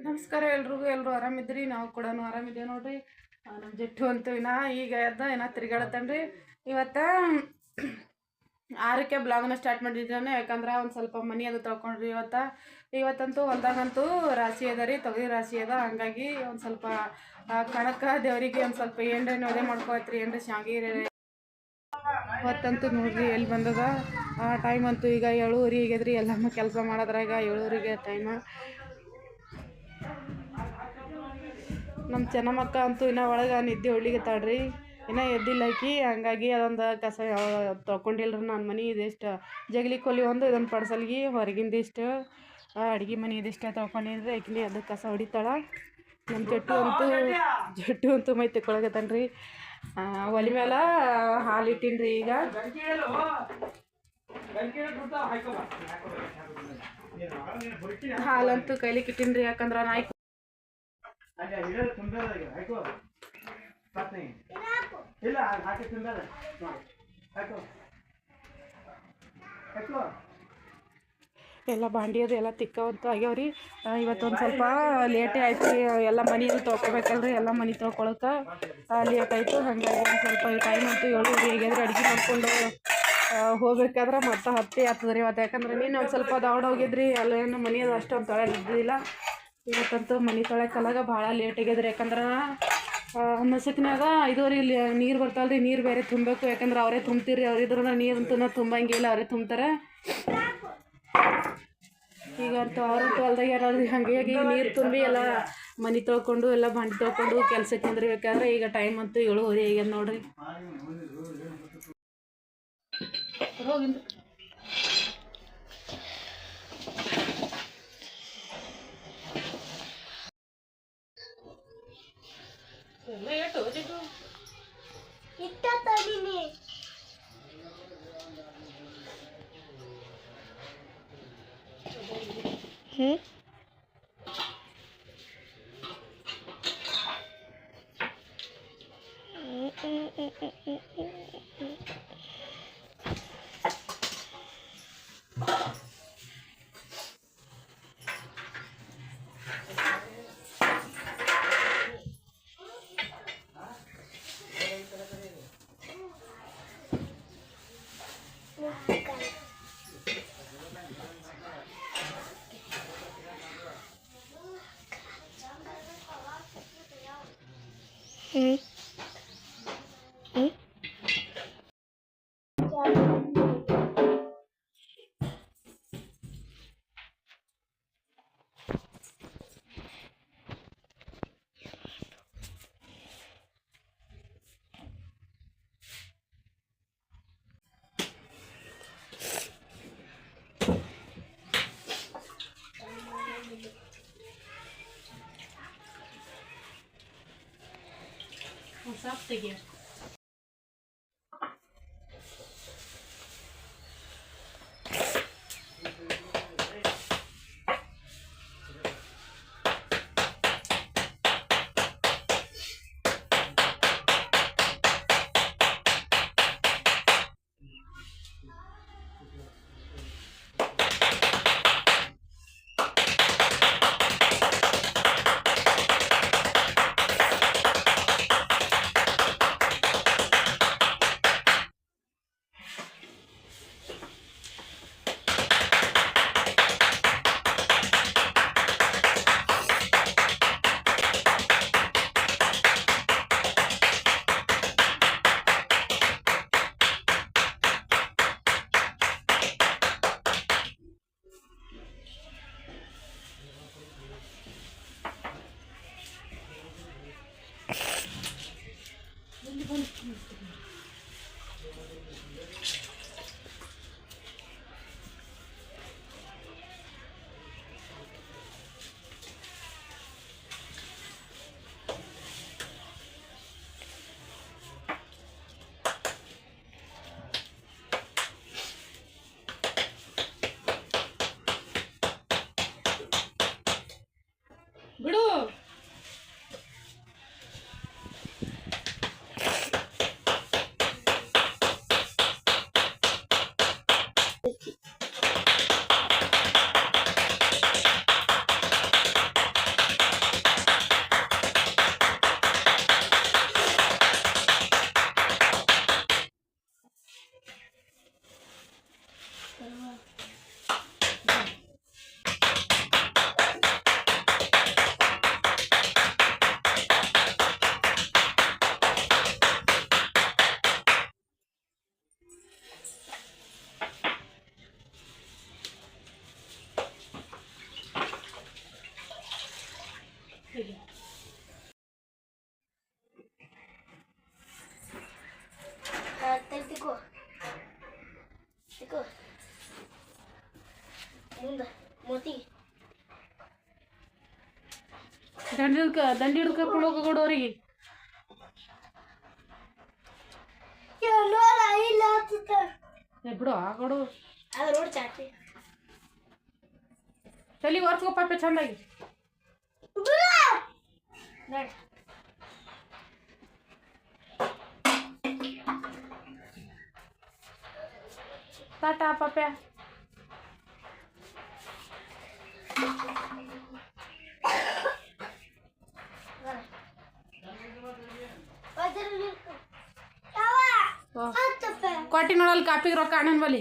ನಮಸ್ಕಾರ ಎಲ್ರಿಗೂ ಎಲ್ಲರೂ ಆರಾಮಿದ್ರಿ ನಾವು ಕೂಡ ಆರಾಮಿದ್ದೇವೆ ನೋಡ್ರಿ. ನಮ್ಮ ಜಿಟ್ಟು ಅಂತೂ ಇನ್ನ ಈಗ ಎದ್ದ ಏನ ತಿರ್ಗಾಡತ್ತನ್ರಿ. ಇವತ್ತ ಆರಕ್ಕೆ ಬ್ಲಾಗ್ನ ಸ್ಟಾರ್ಟ್ ಮಾಡಿದ್ದಾನೆ. ಯಾಕಂದ್ರೆ ಒಂದು ಸ್ವಲ್ಪ ಮನಿ ಅದು ತೊಳ್ಕೊಂಡ್ರಿ ಇವತ್ತ. ಇವತ್ತಂತೂ ಹೊಲ್ದಾಗಂತೂ ರಾಶಿ ಅದ ರೀ, ತೊಗರಿ ರಾಶಿ ಅದ. ಹಂಗಾಗಿ ಒಂದು ಸ್ವಲ್ಪ ಕಣಕ ದೇವರಿಗೆ ಒಂದು ಸ್ವಲ್ಪ ಏನ್ರೆ ನೋಡೆ ಮಾಡ್ಕೋತ್ರಿ ಎಂಡ್ರೆ ಶಾಂಗಿ ಇವತ್ತಂತೂ ನೋಡ್ರಿ ಎಲ್ಲಿ ಬಂದದ. ಆ ಟೈಮ್ ಅಂತೂ ಈಗ ಏಳುವರೆ ಈಗದ್ರಿ ಎಲ್ಲ ಕೆಲಸ ಮಾಡೋದ್ರಾಗ ಏಳೂರಿಗೆ ಟೈಮ್ ನಮ್ಮ ಚೆನ್ನಮ್ಮಕ್ಕ ಅಂತೂ ಇನ್ನೂ ಒಳಗೆ ನಿದ್ದೆ ಹೊಡ್ಲಿಕತ್ತಾಳ್ರಿ ಇನ್ನೂ ಎದ್ದಿಲ್ಲ ಆಕೆ. ಹಂಗಾಗಿ ಅದೊಂದು ಕಸ ತೊಗೊಂಡಿಲ್ರಿ ನನ್ನ ಮನೆ. ಇದಿಷ್ಟು ಜಗಲಿ ಕೊಲಿ ಒಂದು ಇದೊಂದು ಪಡ್ಸಲ್ಗಿ. ಹೊರಗಿಂದ ಇಷ್ಟು ಅಡ್ಗೆ ಮನೆ ಇದಿಷ್ಟು ತೊಗೊಂಡಿದ್ರೆ ಯಾಕಿನಿ ಅದು ಕಸ ಹೊಡಿತಾಳ. ನಮ್ಮ ಜಟ್ಟು ಅಂತೂ ಜಟ್ಟು ಅಂತೂ ಮೈ ತಿಕ್ಕೊಳಕತ್ತಾನ್ರಿ. ಒಲೆ ಮೇಲೆ ಹಾಲು ಇಟ್ಟಿನ್ರಿ ಈಗ. ಹಾಲಂತೂ ಕೈಲಿಕ್ಕೆ ಇಟ್ಟಿನ್ರಿ ಯಾಕಂದ್ರೆ ನಾಯಿ ಇಲ್ಲ ಹಾಕಿ ಎಲ್ಲ ಬಾಂಡಿಯೋದು ಎಲ್ಲ ತಿಕ್ಕವಂತೂ ಆಗ್ಯಾವ್ರಿ. ಇವತ್ತೊಂದು ಸ್ವಲ್ಪ ಲೇಟೇ ಆಯ್ತು ರೀ. ಎಲ್ಲ ಮನೆಯಲ್ಲಿ ತೊಗೊಬೇಕಲ್ರಿ ಎಲ್ಲ ಮನೆ ತೊಗೊಳಕ್ಕೆ ಲೇಟ್ ಆಯಿತು. ಹಾಗಾಗಿ ಒಂದು ಸ್ವಲ್ಪ ಟೈಮ್ ಅಂತ ಏಳುವರೆ ಈಗ ಅಡುಗೆ ಮಾಡ್ಕೊಂಡು ಹೋಗ್ಬೇಕಾದ್ರೆ ಮತ್ತೆ ಹತ್ತಿ ಆಗ್ತದೆ ರೀ ಇವತ್ತು. ಯಾಕಂದ್ರೆ ನೀನು ಒಂದು ಸ್ವಲ್ಪ ದೌಡ್ ಹೋಗಿದ್ರಿ. ಅಲ್ಲೇನು ಮನೆ ಅದು ಅಷ್ಟೊಂದು ತೊಳೆ ಇದ್ದಿಲ್ಲ ಇವತ್ತಂತೂ ಮನೆ ತೊಳೆಕಲ್ಲಾಗ ಭಾಳ ಲೇಟ್ ಆಗ್ಯದ್ರಿ ಯಾಕಂದ್ರೆ ನಸಕ್ನಾಗ ಇದುವರೆ ಇಲ್ಲಿ ನೀರು ಬರ್ತಲ್ರಿ ನೀರು ಬೇರೆ ತುಂಬಬೇಕು. ಯಾಕಂದ್ರೆ ಅವರೇ ತುಂಬ್ತೀರಿ ಅವ್ರಿದ್ರಿಂದ ನೀರು ತುಂಬಂಗಿಲ್ಲ ಅವರೇ ತುಂಬ್ತಾರೆ. ಈಗಂತೂ ಅವರು ಹೊಲ್ದಾಗ ಯಾರಾದ್ರೂ ಹಂಗಾಗಿ ನೀರು ತುಂಬಿ ಎಲ್ಲ ಮನೆ ತೊಳ್ಕೊಂಡು, ಎಲ್ಲ ಬಂಡಿ ತೊಳ್ಕೊಂಡು ಕೆಲ್ಸಕ್ಕೆ ನಿಂದಿರ್ಬೇಕಾದ್ರೆ ಈಗ ಟೈಮ್ ಅಂತೂ ಏಳುವರೆ ಈಗ ನೋಡ್ರಿ. है। Mm-hmm. O sapo seguir. ದಂಡಿ ಹಿಡ್ಕ ದಂಡಿ ಹಿಡ್ಕ ಕರ್ಕೊಂಡು ಹೋಗೋ ಅವ್ರಿಗೆ ನೋಡ ಇಲ್ಲ ಹತ್ತುತ್ತ ಏ ಬಿಡು ಆ ಕೊಡು ಅದು ರೋಡ್ ಚಾಟಿ ತಲೆ ಒರ್ಸ್ಕೋ ಪಾಪ ಚಂದಾಗಿ ನೋಡಿ ಟಾಟಾ ಪಾಪ್ಯ ಕೊಟ್ಟಿ ನೋಡಲ್ಲ ಕಾಪಿಗೆ ರೊಕ್ಕ ಅಣ್ಣನ ಬಲಿ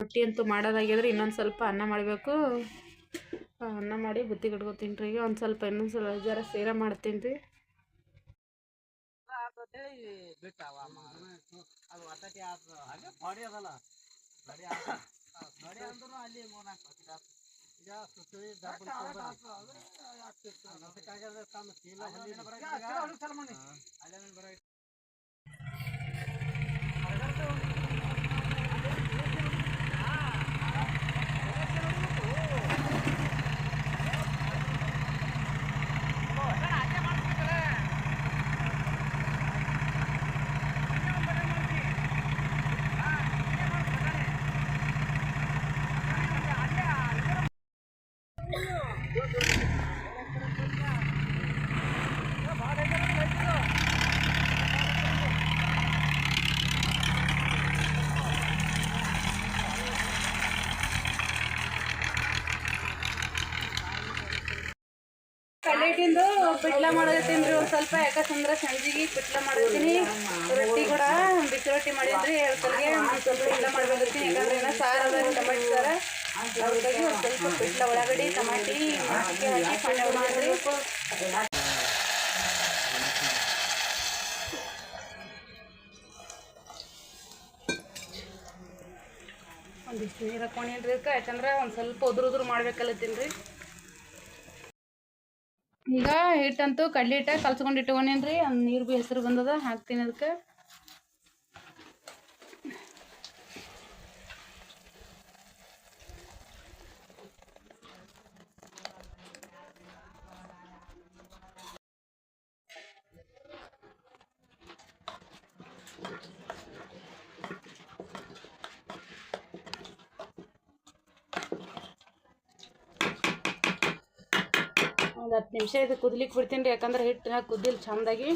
ರೊಟ್ಟಿ ಅಂತೂ ಮಾಡೋದಾಗಿದ್ರೆ ಇನ್ನೊಂದು ಸ್ವಲ್ಪ ಅನ್ನ ಮಾಡಬೇಕು. ಅನ್ನ ಮಾಡಿ ಬುತ್ತಿ ಕಟ್ಕೊತೀನಿ ರೀ. ಈಗ ಒಂದು ಸ್ವಲ್ಪ ಇನ್ನೊಂದು ಸ್ವಲ್ಪ ಜರ ಸೇರ ಮಾಡ್ತೀನಿ ರೀ. ಅಲ್ಲಿ ಮೂರ್ನಾಲ್ಕು ಪಾಕಿಟ್ ಆತು ಕಾಗದ ಸುತ್ತಳಿ ಅದಕ್ಕಾಗ್ಯದ ತಮ್ಮ ಚೀಲ ಅಲ್ಲೇ ಬರ ಕಡ್ಲೆಟ್ಟಿಂದು ಪಿಟ್ಲ ಮಾಡಕತ್ತೀನಿ ರೀ ಒಂದು ಸ್ವಲ್ಪ ಯಾಕಂದ್ರೆ ಸಂಜೆಗೆ ಪಿಟ್ಲ ಮಾಡಿರ್ತೀನಿ. ರೊಟ್ಟಿ ಕೂಡ ಬಿಸಿ ರೊಟ್ಟಿ ಮಾಡಿದ್ರಿ ಅವ್ರಿಗೆ ಒಂದು ಸ್ವಲ್ಪ ಪಿಟ್ಲ ಮಾಡ್ಬೇಕತ್ತೀನಿ ಯಾಕಂದ್ರೆ ಏನೋ ಸಾರು ಅದ ಟಮಾಟಿ ಸಾರ ಅವ್ರಿಗಾಗಿ ಒಂದು ಸ್ವಲ್ಪ ಪಿಟ್ಲ ಒಳಗಡೆ ಟಮಾಟಿ ಮೆಣಸಿನ್ಕಾಯಿ ಹಾಕಿ ಪಲ್ಯ ಮಾಡಿರಿ ಒಂದಿಷ್ಟು ನೀರು ಹಾಕೊಂಡೇನಿ ರೀ ಅದಕ್ಕೆ ಯಾಕಂದ್ರೆ ಒಂದು ಸ್ವಲ್ಪ ಉದುರು ಉದುರು ಮಾಡ್ಬೇಕಲ್ಲತ್ತೀನಿ ರೀ ಈಗ ಹಿಟ್ಟಂತೂ ಕಡ್ಲಿ ಹಿಟ್ಟ ಕಲ್ಸ್ಕೊಂಡು ಇಟ್ಕೊಂಡೇನ್ರಿ. ನೀರು ಬಿ ಹೆಸರು ಬಂದದ ಹಾಕ್ತೀನಿ ಅದಕ್ಕೆ ಒಂದು ಹತ್ತು ನಿಮಿಷ ಇದು ಕುದಲಿಕ್ಕೆ ಬಿಡ್ತೀನಿ ರೀ ಯಾಕಂದ್ರೆ ಹಿಟ್ಟು ಕುದ್ದಿಲ್ಲ ಚಂದಾಗಿ.